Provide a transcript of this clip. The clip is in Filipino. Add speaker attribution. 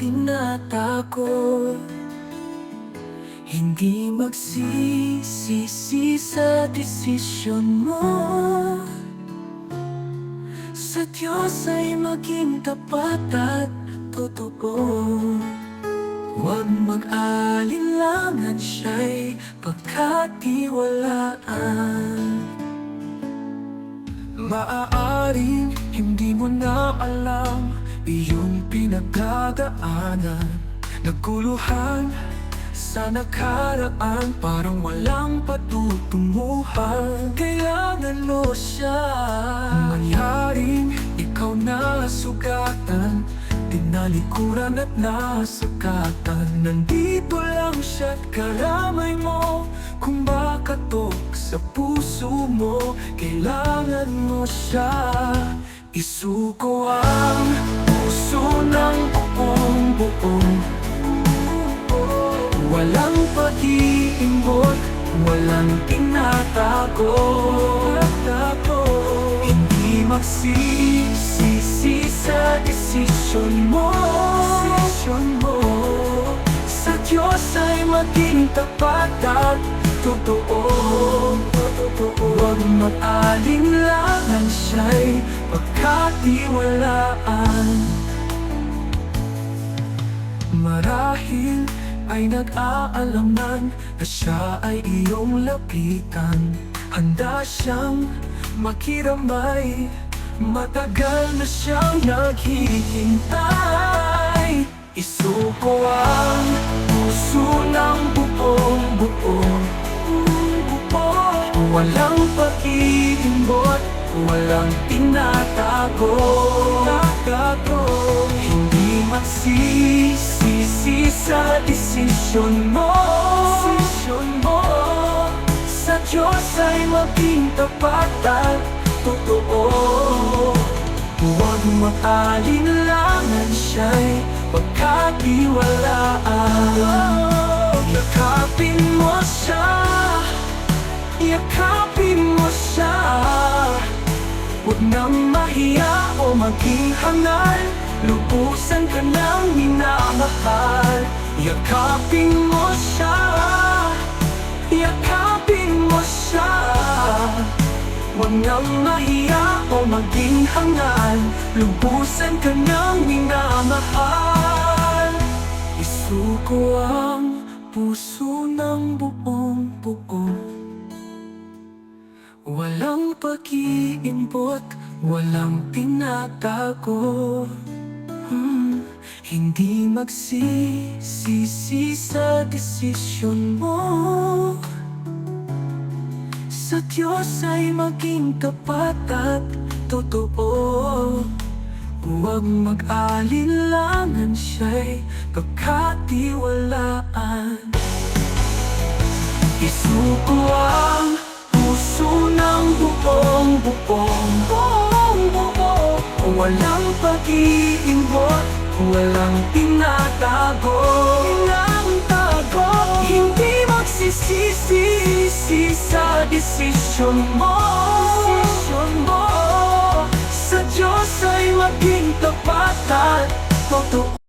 Speaker 1: tinatakot Hindi magsisisi sa desisyon mo. Sa Diyos ay maging tapat at totoo Huwag mag-alinlangan siya'y pagkatiwalaan. Maaaring hindi mo na alam Iyong pinagdadaanan Naguluhan sa nakaraan. Parang walang patutunguhan. Kailangan siya. Mangyaring ikaw na sugatan. Tinalikuran at nasakatan Nandito lang siya't karamay mo. Kung makatok sa puso mo Kailangan mo siya. Isuko ang puso ng buong buong Walang pag-iimbot Walang tinatago. Hindi magsisisi sa desisyon mo. Sa Diyos ay maging tapat at totoo Huwag mag-alinlangan siya'y pagkatiwalaan. Marahil ay nag-aalaman na siya ay iyong lapitan. Handa siyang makiramay. Matagal na siyang naghihintay Walang pag-iimbot Walang tinatago. Tatago Hindi magsisisi sa desisyon mo. Sa Diyos ay maging tapat at totoo. Huwag mag-alinlangan siya'y pagkatiwalaan. Yakapin mo siya Yakapin mo siya. Huwag nang mahiya o maging hangal. Lubusan ka ng minamahal. Yakapin mo siya. Yakapin mo siya. Huwag nang mahiya o maging hangal. Lubusan ka ng minamahal. Isuko ang puso ng buong buo Walang pag-iimbot, walang tinatago. Hmm, Hindi magsisisi sa desisyon mo. Sa Diyos ay maging tapat at totoo. Huwag mag-alinlangan siya'y pagkatiwalaan. Isuko ang buong buong buong buo Walang pag-iimbot, walang tinatago. Tinatago Hindi magsisisi sa desisyon mo. Desisyon mo. Sa Diyos ay maging tapat at totoo